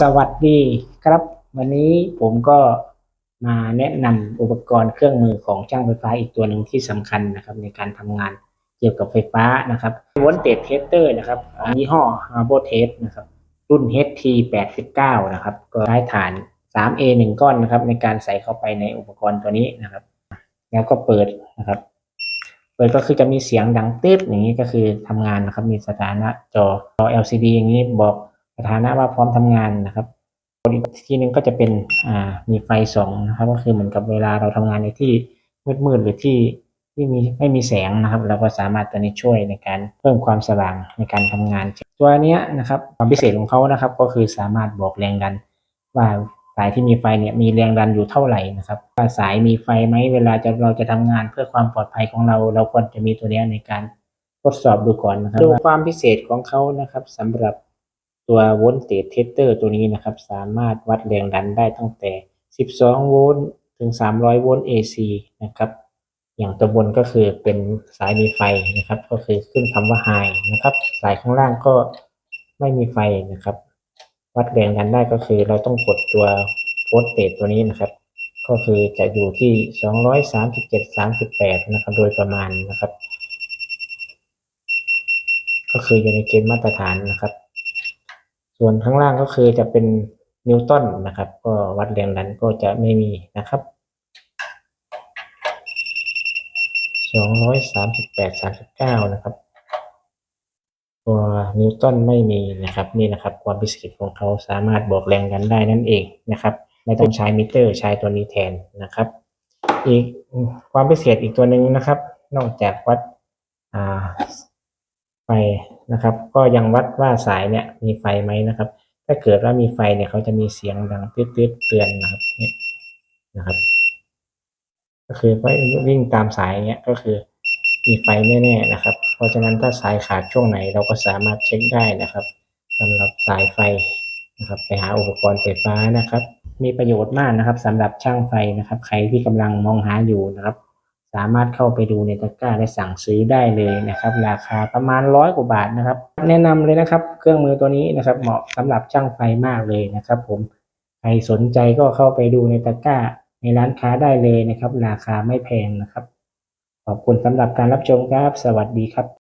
สวัสดีครับ วันนี้ผมก็มาแนะนำอุปกรณ์เครื่องมือของช่างไฟฟ้าอีกตัวหนึ่งที่สำคัญนะครับในการทำงานเกี่ยวกับไฟฟ้านะครับวอลเตจเทสเตอร์นะครับยี่ห้อ h a r b o t e s t นะครับ รุ่น HT 89 นะครับ ก็ใช้ฐาน 3A 1 ก้อนนะครับ ในการใส่เข้าไปในอุปกรณ์ตัวนี้นะครับ แล้วก็เปิดนะครับ เปิดก็คือจะมีเสียงดังตืดอย่างนี้ก็คือทำงานนะครับ มีสถานะจอจอ LCD อย่างนี้บอก สถานะว่าพร้อมทำงานนะครับอีกทีหนึงก็จะเป็นอ่ามีไฟส่องนะครับ ก็คือเหมือนกับเวลาเราทำงานในที่มืดๆหรือที่ที่มีไม่มีแสงนะครับ เราก็สามารถตัวนี้ช่วยในการเพิ่มความสว่างในการทำงาน ตัวนี้นะครับความพิเศษของเขานะครับ ก็คือสามารถบอกแรงดัน ว่าสายที่มีไฟเนี่ยมีแรงดันอยู่เท่าไหร่นะครับว่าสายมีไฟไหมเวลาจะเราจะทำงานเพื่อความปลอดภัยของเรา เราควรจะมีตัวนี้ในการทดสอบดูก่อนนะครับดูความพิเศษของเขานะครับสำหรับ ตัวโวลต์เตจเทสเตอร์ตัวนี้นะครับ สามารถวัดแรงดันได้ตั้งแต่ 12 โวลต์ถึง 300 โวลต์ AC นะครับ อย่างตัวบนก็คือเป็นสายมีไฟนะครับ ก็คือขึ้นคำว่า high นะครับ สายข้างล่างก็ไม่มีไฟนะครับ วัดแรงดันได้ก็คือเราต้องกดตัวโพสเตตตัวนี้นะครับ ก็คือจะอยู่ที่ 237 38 นะครับ โดยประมาณนะครับ ก็คืออยู่ในเกณฑ์มาตรฐานนะครับ ส่วนข้างล่างก็คือจะเป็นนิวตันนะครับ ก็วัดแรงดันก็จะไม่มีนะครับ238 39นะครับ ตัวนิวตันไม่มีนะครับนี่นะครับ ความพิเศษของเขาสามารถบอกแรงดันได้นั่นเองนะครับไม่ต้องใช้มิเตอร์ใช้ตัวนี้แทนนะครับ อีกความพิเศษอีกตัวหนึ่งนะครับ นอกจากวัดไฟ นะครับ ก็ยังวัดว่าสายเนี่ยมีไฟไหมนะครับ ถ้าเกิดว่ามีไฟเนี่ยเขาจะมีเสียงดังตืดๆเตือนนะครับนี่นะครับ ก็คือว่าวิ่งตามสายเนี่ยก็คือมีไฟแน่ๆนะครับ เพราะฉะนั้นถ้าสายขาดช่วงไหนเราก็สามารถเช็คได้นะครับสำหรับสายไฟนะครับไปหาอุปกรณ์ไฟฟ้านะครับ มีประโยชน์มากนะครับสำหรับช่างไฟนะครับ ใครที่กำลังมองหาอยู่นะครับามารถเข้าไปดูในตะกร้าและสั่งซื้อได้เลยนะครับ ราคาประมาณร้อยกว่าบาทนะครับ แนะนำเลยนะครับ เครื่องมือตัวนี้นะครับ เหมาะสำหรับช่างไฟมากเลยนะครับ ผมใครสนใจก็เข้าไปดูในตะกร้าในร้านค้าได้เลยนะครับ ราคาไม่แพงนะครับ ขอบคุณสำหรับการรับชมครับ สวัสดีครับ